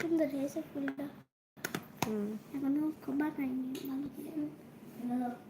সুন্দর হয়েছে ফুলটা এখনও খুব বানাইনি ভালো করে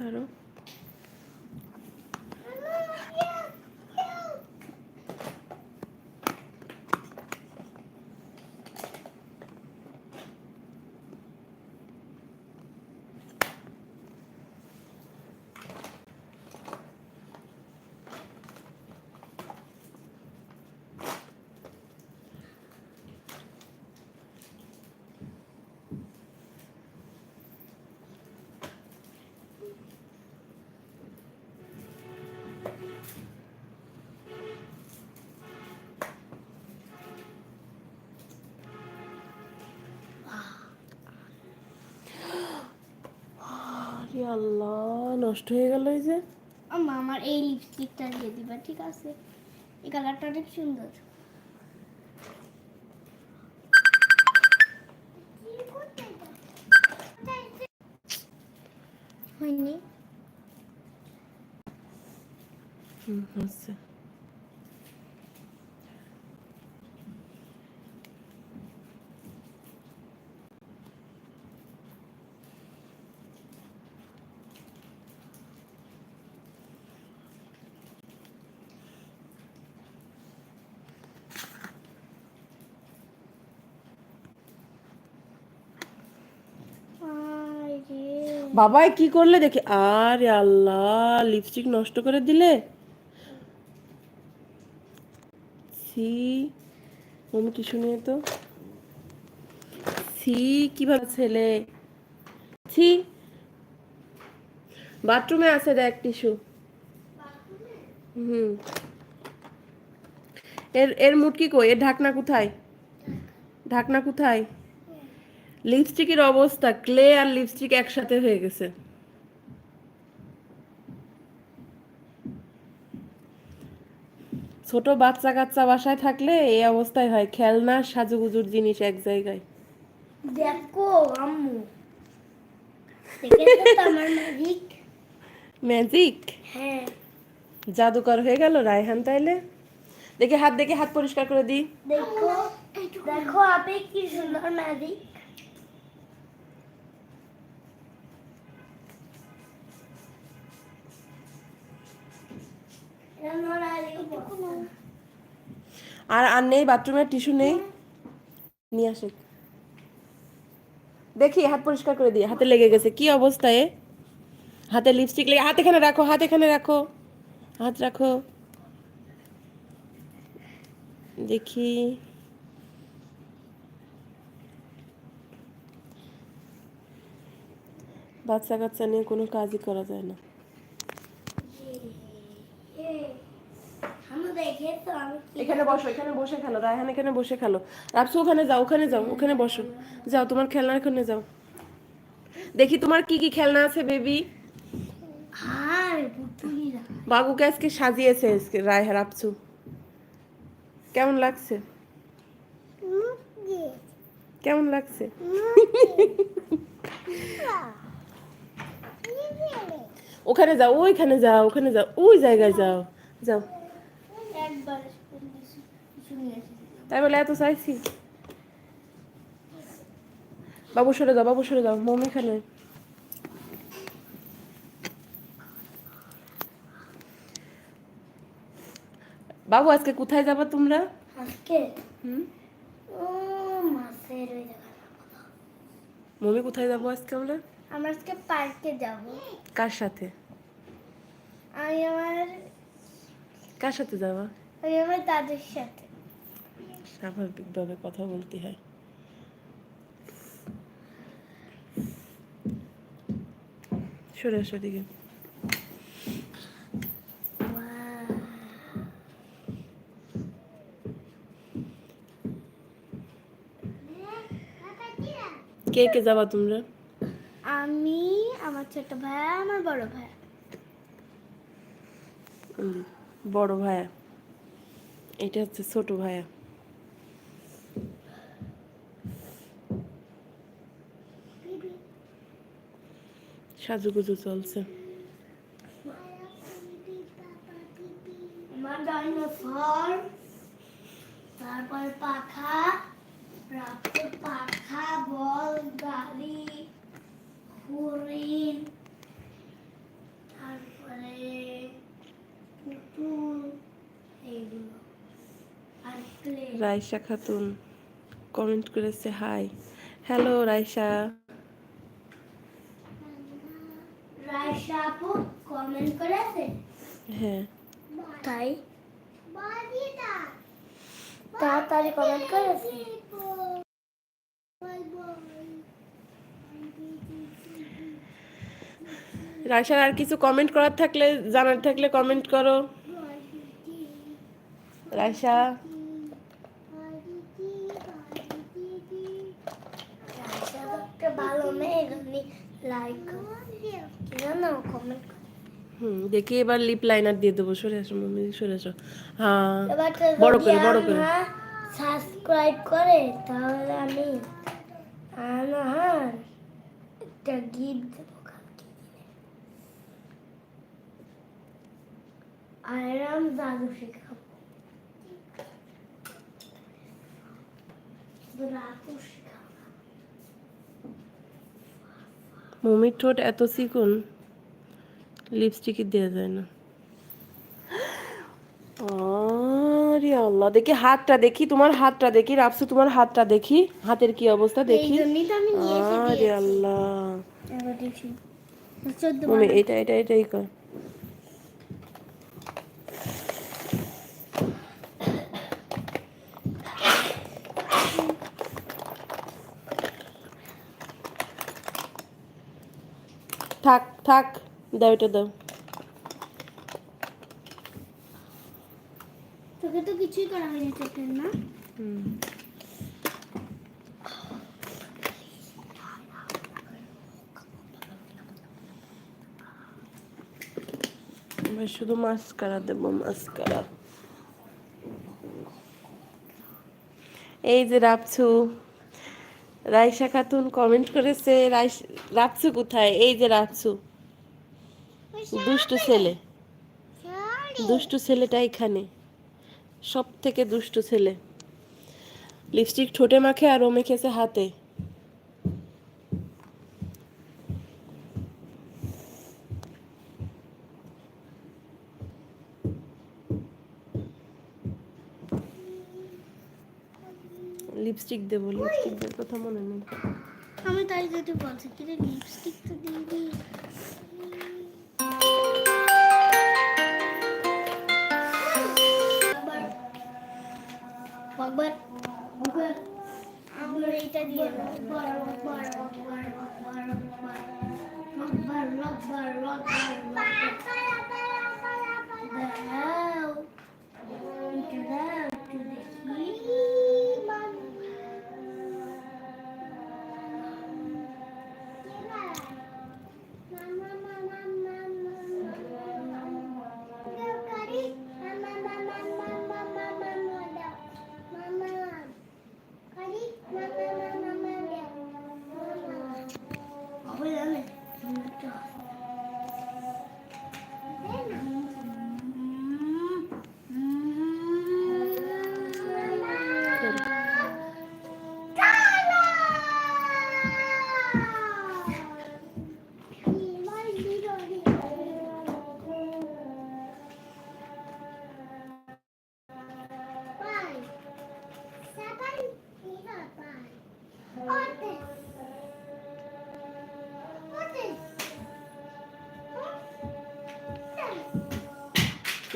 I don't know. আল্লাহ নষ্ট হয়ে গেল এই যে। আম্মা আমার এই লিপস্টিকটা দিয়ে দিবা ঠিক আছে? এই কালারটা অনেক সুন্দর। হয়নি? হুম আচ্ছা আরে বাবাই কি করলে? দেখে, আরে আল্লাহ লিপস্টিক নষ্ট করে দিলে? সি, মমি টিস্যু নিয়ে তো? সি, কীভাবে ছেলে? ছি বাথরুমে আছে দেখ টিস্যু। হুম। এর এর মুটকি কই? এর ঢাকনা কোথায়? ঢাকনা কোথায়? লিপস্টিকের অবস্থা ক্লে আর লিপস্টিক একসাথে হয়ে গেছে। ছোট বাচ্চা কাচ্চা বাসায় থাকলে এই অবস্থায় হয় খেলনা সাজুগুজুর জিনিস এক জায়গায়। দেখো আম্মু। ম্যাজিক ম্যাজিক হ্যাঁ। জাদুকর হয়ে গেল রায়হান তাইলে? দেখে হাত দেখে হাত পরিষ্কার করে দিই। দেখো দেখো আপনি কি সুন্দর ম্যাজিক আর আর নেই, বাথরুমের টিস্যু নেই। নিয়ে আসে। দেখি, হাত পরিষ্কার করে দিই, হাতে লেগে গেছে। কি অবস্থায় হাতে লিপস্টিক লেগে, হাত এখানে রাখো, হাত এখানে রাখো, হাত রাখো। দেখি। বাচ্চা কাচ্চা নিয়ে কোনো কাজই করা যায় না। এখানে বসো এখানে বসে খেলো রায়হান এখানে বসে খেলো। রাপসু ওখানে যাও ওখানে যাও ওখানে বসো। যাও তোমার খেলনার ওখানে যাও। দেখি তোমার কি কি খেলনা আছে বেবি? বাবুকে আজকে সাজিয়েছে আজকে কেমন লাগছে? কেমন লাগছে? ওখানে যাও ওইখানে যাও ওখানে যাও ওই জায়গায় যাও। যাও। তাই বলে এত চাইছি বাবু সরে দাও বাবু সরে দাও মমি এখানে বাবু আজকে কোথায় যাবা তোমরা? আজকে? হুম? ও মাছের ওই মমি কোথায় যাব আজকে আমরা? আমরা আজকে পার্কে যাব। কার সাথে? আমি আমার কার সাথে যাবা? আমি আমার দাদুর সাথে। স্বাভাবিকভাবে কথা বলতে হয়। সরে আসো দিকে কে কে যাবা তোমরা? আমি আমার ছোট ভাই আমার বড় ভাই। বড় ভাইয়া। এটা হচ্ছে ছোট ভাইয়া। সাজুগুজু চলছে। তারপর পাখা রাতের পাখা বল গাড়ি হরিণ তারপরে পুতুল এইগুলো আর ক্লে রাইসা খাতুন কমেন্ট করেছে হাই হ্যালো রাইসা। রায়সা আপু কমেন্ট করেছে? হ্যাঁ। তাই? তাড়াতাড়ি কমেন্ট করেছে। রাইসার আর কিছু কমেন্ট করার থাকলে জানার থাকলে কমেন্ট করো। রাইসা রায়সা তো একটা ভালো লাইক জানো কমেন্ট হুম দেখি এবার লিপ লাইনার দিয়ে দেবো সরে আসো মম্মি সরে আসো। হ্যাঁ বড় করে, বড় করে। সাবস্ক্রাইব করে তাহলে আমি আমার একটা গিফট দেবো কালকে আর এরম জাদু শেখাবো। রাতও শেখাবো না। মমির ঠোঁট এত চিকন লিপস্টিকই দেওয়া যায় না। আরে আল্লাহ দেখি হাতটা দেখি তোমার হাতটা দেখি রাফসু তোমার হাতটা দেখি হাতের কি অবস্থা দেখি। আরে আল্লাহ। এটা এটা এটাই কর। থাক থাক দাও এটা দাও। তোকে তো কিছুই করা হয়নি চোখের না শুধু মাস্কারা দেবো মাস্কারা। এই যে রাপছু রাইসা খাতুন কমেন্ট করেছে রাপছু কোথায়? এই যে রাপছু দুষ্টু ছেলে। দুষ্টু ছেলেটা এখানে। সব থেকে দুষ্টু ছেলে। লিপস্টিক ঠোঁটে মাখে আর ও মেখেছে হাতে। লিপস্টিক দেবো লিপস্টিক দেওয়ার কথা মনে নেই। আমি তাই যদি বলছি কি রে লিপস্টিক তো দিবি একবার একবার আমার এইটা দিয়ে দাও। একবার একবার একবার একবার একবার একবার একবার একবার দাও একটু দাও।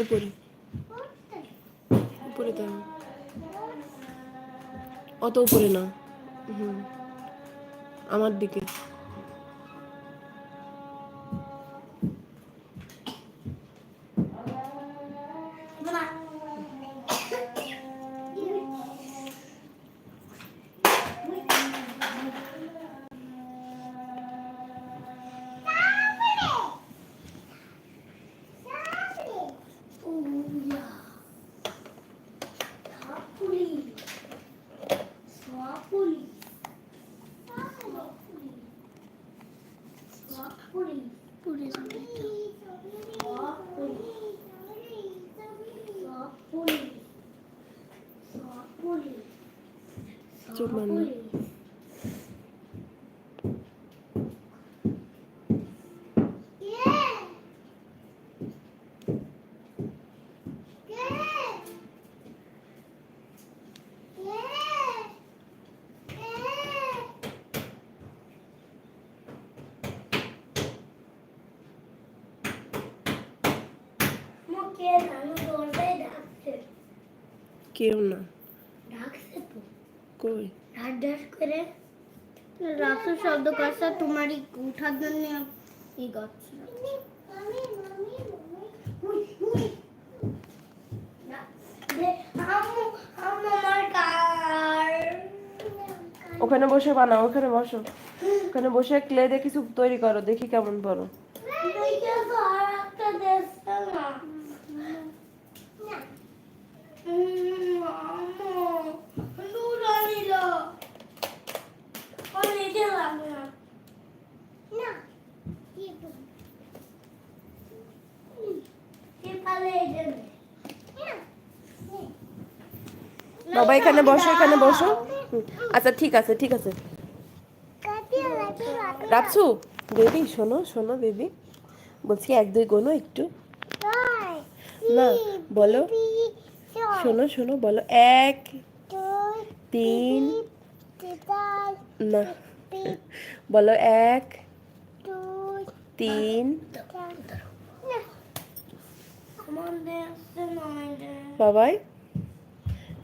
উপরে। অত উপরে না। হুম। আমার দিকে। চুপ মানো মুখে নানু দরজায় ডাকছে কেউ না ডাকছে তো কই ঢাস ঢাস করে রাসু শব্দ করছে তোমারই উঠার জন্য ই করছে ওখানে বসে বানাও ওখানে বসো। ওখানে বসে ক্লে দিয়ে কিছু তৈরি করো দেখি কেমন পারো। বাবা এখানে বসো এখানে বসো। আচ্ছা ঠিক আছে ঠিক আছে। রাখছু বেবি শোনো শোনো বেবি। বলছি এক দুই গোনো একটু। না বলো। শোনো শোনো বলো। এক তিন না বলো এক তিন। বাবাই।